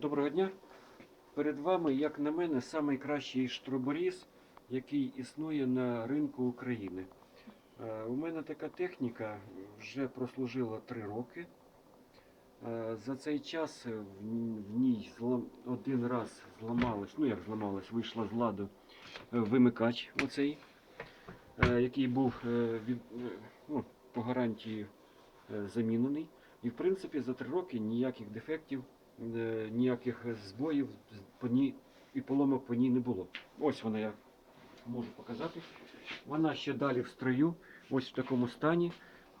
Доброго дня. Перед вами, як на мене, найкращий штроборіз, який існує на ринку України. Е, У мене така техніка вже прослужила 3 роки. Е, За цей час в ній один раз зламалась, ну як зламалась, вийшла з ладу е, вимикач оцей, який був від, ну, по гарантії замінений. І в принципі за 3 роки ніяких дефектів ніяких збоїв по ній і поломок по ній не було. Ось вона я можу показати. Вона ще далі в строю, ось в такому стані.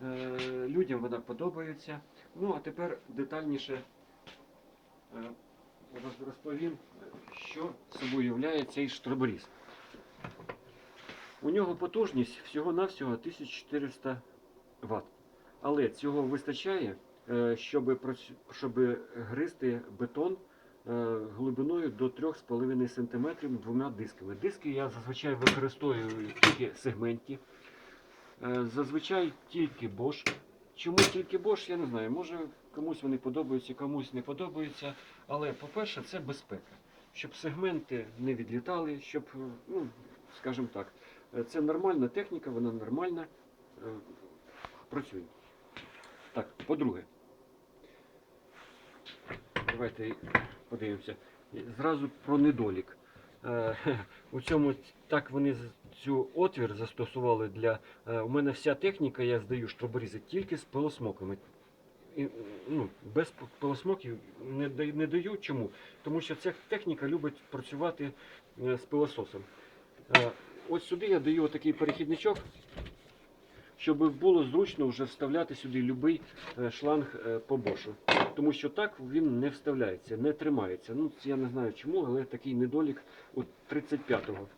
Е, Людям вона подобається. Ну а тепер детальніше е, розповім, що собою являє цей штроборіз. У нього потужність всього-навсього 1400 Вт. Але цього вистачає е, щоб, щоб гризти бетон е, глибиною до 3,5 см двома дисками. Диски я зазвичай використовую тільки сегментні, е, зазвичай тільки Bosch. Чому тільки Bosch, я не знаю. Може комусь вони подобаються, комусь не подобаються. Але, по-перше, це безпека. Щоб сегменти не відлітали, щоб, е, ну, скажімо так, е, це нормальна техніка, вона нормальна, е, працює. Так, по-друге, давайте подивимося. Зразу про недолік. Е, У цьому так вони цю отвір застосували для. е, У мене вся техніка, я здаю штроборізи тільки з пилосмоками. І, ну, без пилосмоків не, не даю. Чому? Тому що ця техніка любить працювати е, з пилососом. Ось сюди я даю такий перехідничок, щоб було зручно вже вставляти сюди будь-який шланг е, по бошу. Тому що так він не вставляється, не тримається. Ну, я не знаю чому, але такий недолік у 35-го.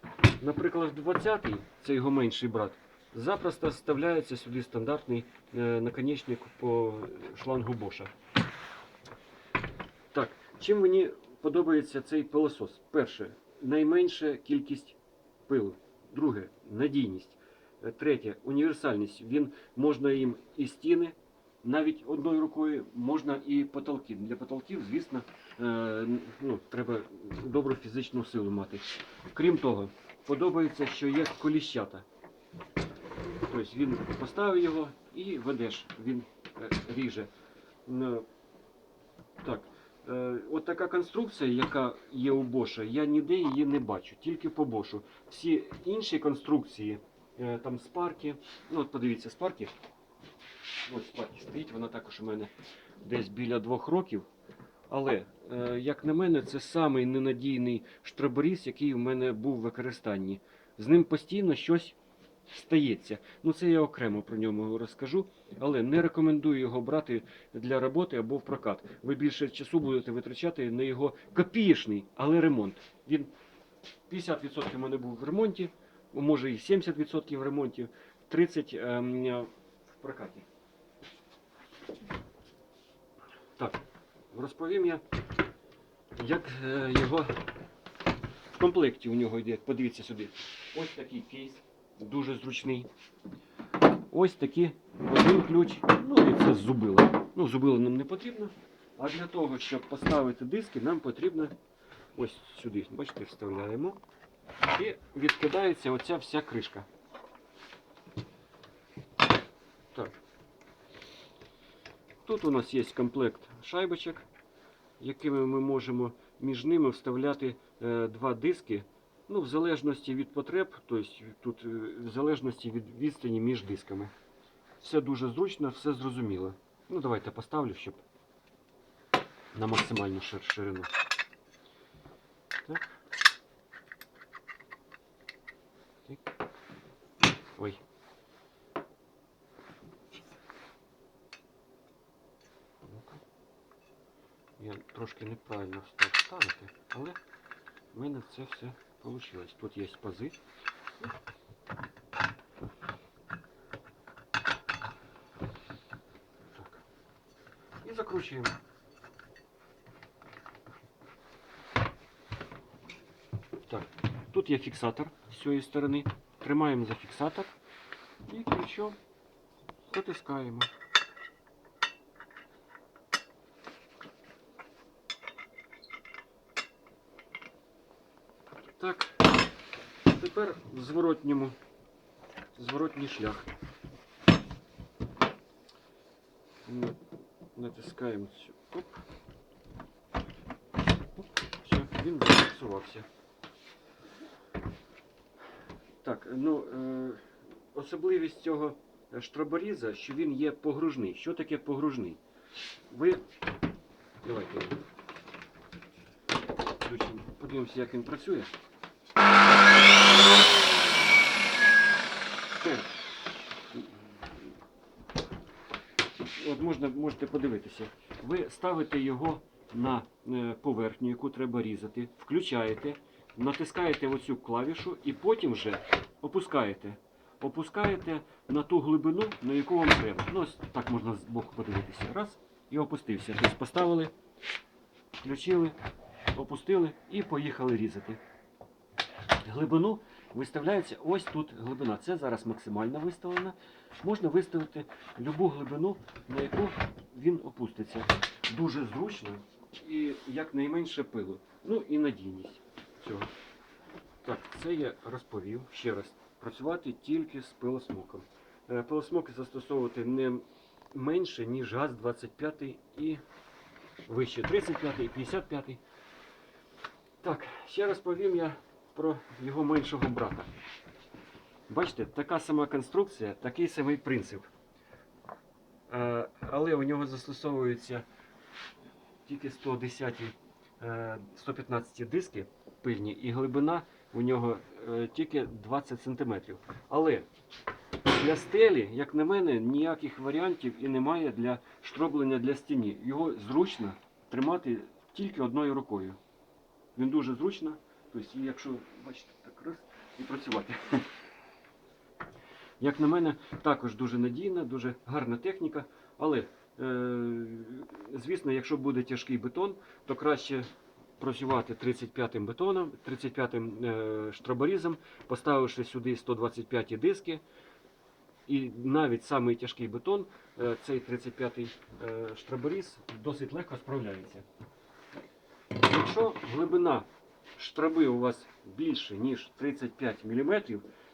Наприклад, 20-й, це його менший брат, запросто вставляється сюди стандартний е, наконечник по шлангу Боша. Так, чим мені подобається цей пилосос? Перше, найменша кількість пилу. Друге, надійність. Е, Третє, універсальність. Він можна їм і стіни, навіть одною рукою, можна і потолки. Для потолків, звісно, е, ну, треба добру фізичну силу мати. Крім того, подобається, що є коліщата. Тобто він поставив його і ведеш, він е, ріже. Е, Так. Е, От така конструкція, яка є у Боша, я ніде її не бачу, тільки по Бошу. Всі інші конструкції, там спарки, ну от подивіться, спарки. Ось спарки стоїть, вона також у мене десь біля двох років. Але, е, як на мене, це самий ненадійний штроборіз, який у мене був в використанні. З ним постійно щось стається. Ну це я окремо про ньому розкажу, але не рекомендую його брати для роботи або в прокат. Ви більше часу будете витрачати на його копієчний, але ремонт. Він 50% у мене був в ремонті, може і 70% в ремонті, 30% ем, в прокаті. Так, розповім я, як е, його в комплекті у нього йде. Подивіться сюди. Ось такий кейс, дуже зручний. Ось такі один ключ, ну і це зубило. Ну, зубило нам не потрібно. А для того, щоб поставити диски, нам потрібно ось сюди, бачите, вставляємо. І відкидається оця вся кришка. Так. Тут у нас є комплект шайбочок, якими ми можемо між ними вставляти е, два диски. Ну, в залежності від потреб, тобто тут е, в залежності від відстані між дисками. Все дуже зручно, все зрозуміло. Ну, давайте поставлю, щоб на максимальну шир- ширину. Так. Трошки неправильно став ставити, але в мене це все вийшло. Тут є пази. Так. І закручуємо. Так, тут є фіксатор з цієї сторони. Тримаємо за фіксатор і ключом затискаємо. Так. Тепер в зворотньому. Зворотній шлях. Ми Натискаємо цю. Оп. Оп. Все, він зафіксувався. Так, ну, е, особливість цього штроборіза, що він є погружний. Що таке погружний? Ви. Давайте. Подивимося, як він працює. От можна, можете подивитися. Ви ставите його на е, поверхню, яку треба різати, включаєте, натискаєте оцю клавішу і потім вже опускаєте. Опускаєте на ту глибину, на яку вам треба. Ну, ось так можна з боку подивитися. Раз, і опустився. Тобто поставили, включили, опустили і поїхали різати. Глибину виставляється ось тут глибина. Це зараз максимально виставлена. Можна виставити любу глибину, на яку він опуститься. Дуже зручно і якнайменше пилу. Ну і надійність цього. Так, це я розповів ще раз. Працювати тільки з пилосмоком. Е, Пилосмоки застосовувати не менше, ніж газ 25 і вище. 35 і 55. Так, ще розповім я про його меншого брата. Бачите, така сама конструкція, такий самий принцип. Е, Але у нього застосовуються тільки 110, е, 115 диски пильні, і глибина у нього е, тільки 20 см. Але для стелі, як на мене, ніяких варіантів і немає для штроблення для стіні. Його зручно тримати тільки одною рукою. Він дуже зручно. Тобто, якщо бачите, так раз і працювати. Як на мене, також дуже надійна, дуже гарна техніка. Але, е, звісно, якщо буде тяжкий бетон, то краще працювати 35-м бетоном, 35-м е, штроборізом, поставивши сюди 125 диски. І навіть самий тяжкий бетон, е, цей 35-й е, штроборіз, досить легко справляється. Якщо глибина штраби у вас більше, ніж 35 мм,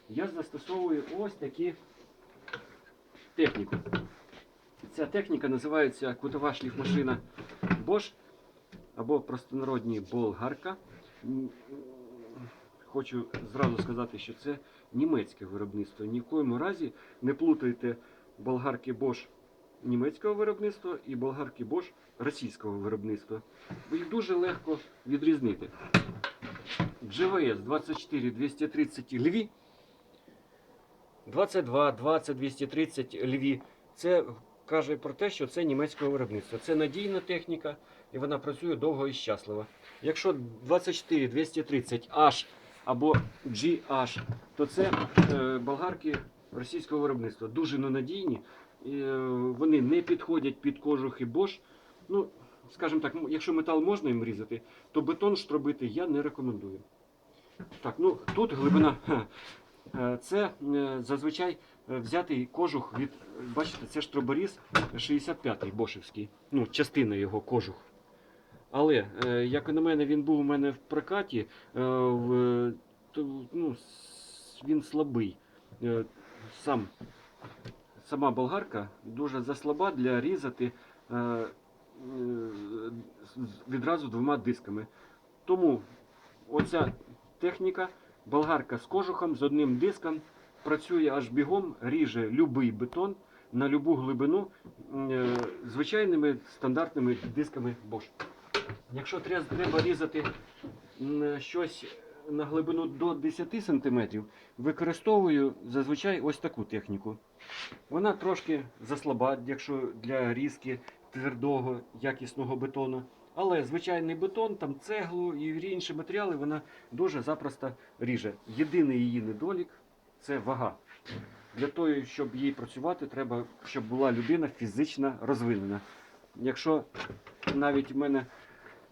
я застосовую ось такі техніку. Ця техніка називається кутова шліфмашина Bosch або простонародні болгарка. Хочу зразу сказати, що це німецьке виробництво. Ні в коєму разі не плутайте болгарки Bosch німецького виробництва і болгарки Bosch російського виробництва. Їх дуже легко відрізнити. GVS 24 230 льві, 22 20 230 льві. Це каже про те, що це німецького виробництва. Це надійна техніка і вона працює довго і щасливо. Якщо 24 230 H або GH, то це е, болгарки російського виробництва. Дуже ненадійні. Е, вони не підходять під кожух і Bosch. Ну, скажімо так, якщо метал можна їм різати, то бетон штробити я не рекомендую. Так, ну тут глибина. е, Це е, зазвичай е, взятий кожух від, бачите, це штроборіз 65-й бошевський, ну, частина його кожух. Але, як на мене, він був у мене в прокаті, в, ну, він слабий. Сам, сама болгарка дуже заслаба для різати відразу двома дисками. Тому оця техніка, болгарка з кожухом, з одним диском, працює аж бігом, ріже любий бетон на любу глибину е, звичайними стандартними дисками Bosch. Якщо треба різати щось на глибину до 10 см, використовую зазвичай ось таку техніку. Вона трошки заслаба, якщо для різки твердого, якісного бетону. Але звичайний бетон, там цеглу і інші матеріали вона дуже запросто ріже. Єдиний її недолік це вага. Для того, щоб їй працювати, треба, щоб була людина фізично розвинена. Якщо навіть в мене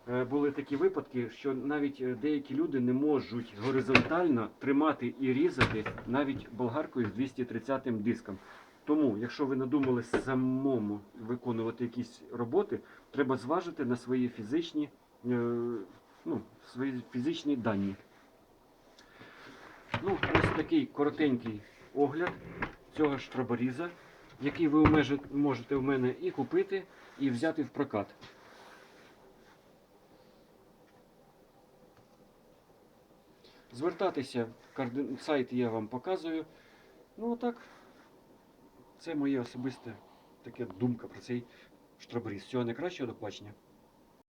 е, були такі випадки, що навіть е, деякі люди не можуть горизонтально тримати і різати навіть болгаркою з 230 диском. Тому, якщо ви надумали самому виконувати якісь роботи, треба зважити на свої фізичні, е, ну, свої фізичні дані. Ну, ось такий коротенький огляд цього штраборіза, який ви можете в мене і купити, і взяти в прокат. Звертатися, сайт я вам показую. Ну, так, це моє особисте таке думка про цей штраборіз. Всього найкращого до побачення.